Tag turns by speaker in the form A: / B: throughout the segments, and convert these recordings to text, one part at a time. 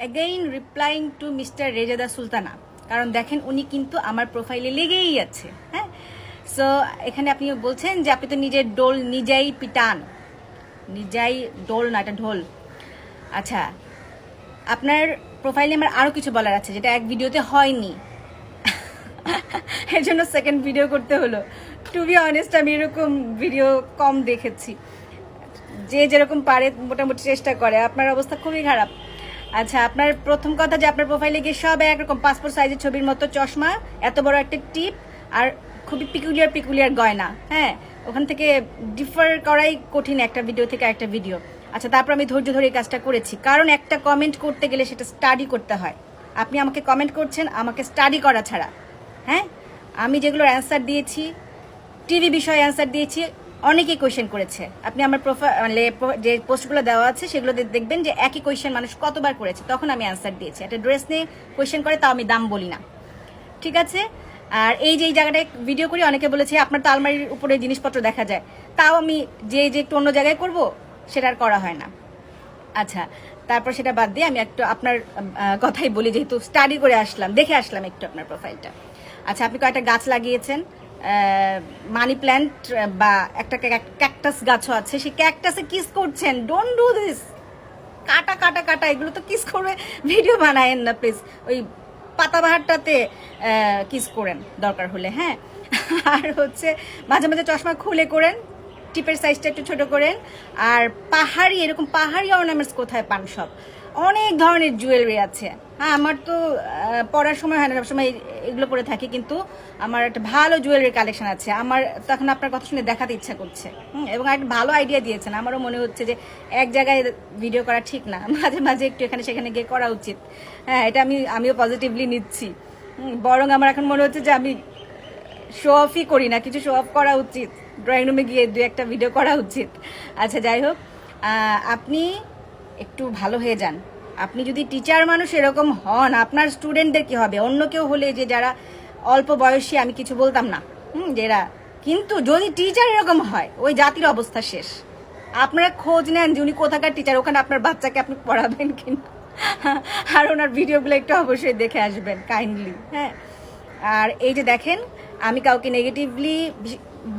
A: Again replying to mister Rezada Sultana কারণ দেখেন উনি কিন্তু আমার প্রোফাইলে লেগেই আছে হ্যাঁ? সো এখানে আপনি বলছেন যে আপনি তো নিজের ডোল নিজেই পিটান। নিজেই ডোল না, এটা ঢোল। আচ্ছা আপনার প্রোফাইলে আমার আরও কিছু বলার আছে, যেটা এক ভিডিওতে হয়নি। এর জন্য সেকেন্ড ভিডিও করতে হলো। টু বি অনেস্ট আমি এরকম ভিডিও কম দেখেছি। যে যেরকম পারে, মোটামুটি চেষ্টা করে। আপনার অবস্থা খুবই খারাপ। আচ্ছা আপনার প্রথম কথা যে আপনার প্রোফাইলে গিয়ে সব একরকম পাসপোর্ট সাইজের ছবির মতো চশমা, এত বড় একটা টিপ আর খুবই পিকুলিয়ার পিকুলিয়ার গয়না হ্যাঁ? ওখান থেকে ডিফার করাই কঠিন একটা ভিডিও থেকে একটা ভিডিও আচ্ছা তারপর আমি ধৈর্য ধরে এই কাজটা করেছি। কারণ একটা কমেন্ট করতে গেলে সেটা স্টাডি করতে হয়। আপনি আমাকে কমেন্ট করছেন, আমাকে স্টাডি করা ছাড়া হ্যাঁ? আমি যেগুলোর অ্যান্সার দিয়েছি টিভি বিষয়ে অ্যান্সার দিয়েছি অনেকেই কোয়েশ্চেন করেছে। আপনি আমার মানে যে পোস্টগুলো দেওয়া আছে, সেগুলো দেখবেন যে একই কোয়েশ্চেন মানুষ কতবার করেছে, তখন আমি অ্যান্সার দিয়েছি। একটা ড্রেস নিয়ে কোয়েশ্চেন করে, তাও আমি দাম বলি না। ঠিক আছে? আর এই যে এই জায়গাটায় ভিডিও করি, অনেকে বলেছে, আপনার তো আলমারির উপরে জিনিসপত্র দেখা যায়। তাও আমি যে যে একটু অন্য জায়গায় করব, সেটা আর করা হয় না। আচ্ছা তারপর সেটা বাদ দিয়ে আমি একটু আপনার কথাই বলি, যেহেতু স্টাডি করে আসলাম, দেখে আসলাম একটু আপনার প্রোফাইলটা আচ্ছা আপনি কয়েকটা গাছ লাগিয়েছেন। মানি প্ল্যান্ট বা একটা ক্যাকটাস গাছও আছে, সেই ক্যাকটাসে কিস করছেন। ডোন্ট ডু দিস কাটা কাটা কাটা, এগুলো তো কিস করে ভিডিও বানায়েন না প্লিজ ওই পাতাবাহারটাতে কিস করেন, দরকার হলে হ্যাঁ? আর হচ্ছে, মাঝে মাঝে চশমা খুলে করেন, টিপের সাইজটা একটু ছোট করেন। আর পাহাড়ি, এরকম পাহাড়ি অর্নামেন্টস কোথায় পান সব? অনেক ধরনের জুয়েলারি আছে। হ্যাঁ আমার তো পড়ার সময় হয় না, সবসময় এগুলো পরে থাকি, কিন্তু আমার একটা ভালো জুয়েলারি কালেকশন আছে। আমার তখন আপনার কথা শুনে দেখাতে ইচ্ছা করছে। এবং একটা ভালো আইডিয়া দিয়েছেন। আমারও মনে হচ্ছে যে এক জায়গায় ভিডিও করা ঠিক না। মাঝে মাঝে একটু এখানে সেখানে গিয়ে করা উচিত। হ্যাঁ এটা আমি, আমিও পজিটিভলি নিচ্ছি। বরং আমার এখন মনে হচ্ছে যে আমি শো অফই করি না, কিছু শো অফ করা উচিত। ড্রয়িং রুমে গিয়ে দু একটা ভিডিও করা উচিত। আচ্ছা যাই হোক আপনি একটু ভালো হয়ে যান। আপনি যদি টিচার মানুষ এরকম হন, আপনার স্টুডেন্টদের কি হবে? অন্য কেউ হলে যে যারা অল্প বয়সী, আমি কিছু বলতাম না। হুম যেরা কিন্তু যদি টিচার এরকম হয়, ওই জাতির অবস্থা শেষ। আপনারা খোঁজ নেন যে উনি কোথাকার টিচার ওখানে আপনার বাচ্চাকে আপনি পড়াবেন কিনা। আর ওনার ভিডিওগুলো একটু অবশ্যই দেখে আসবেন কাইন্ডলি হ্যাঁ। আর এই যে দেখেন, আমি কাউকে নেগেটিভলি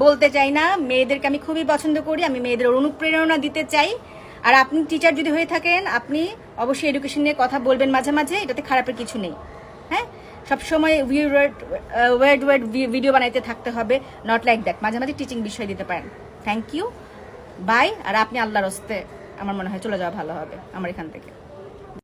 A: বলতে চাই না। মেয়েদেরকে আমি খুবই পছন্দ করি। আমি মেয়েদের অনুপ্রেরণা দিতে চাই। আর আপনি টিচার যদি হয়ে থাকেন, আপনি অবশ্যই এডুকেশন নিয়ে কথা বলবেন মাঝে মাঝে, এটাতে খারাপের কিছু নেই। হ্যাঁ? সবসময় ওয়ার্ড ওয়ার্ড ওয়ার্ড ভিডিও বানাইতে থাকতে হবে নট লাইক দ্যাট মাঝে মাঝে টিচিং বিষয় দিতে পারেন। থ্যাংক ইউ বাই আর আপনি আল্লাহর হস্তে আমার মনে হয় চলে যাওয়া ভালো হবে, আমার এখান থেকে।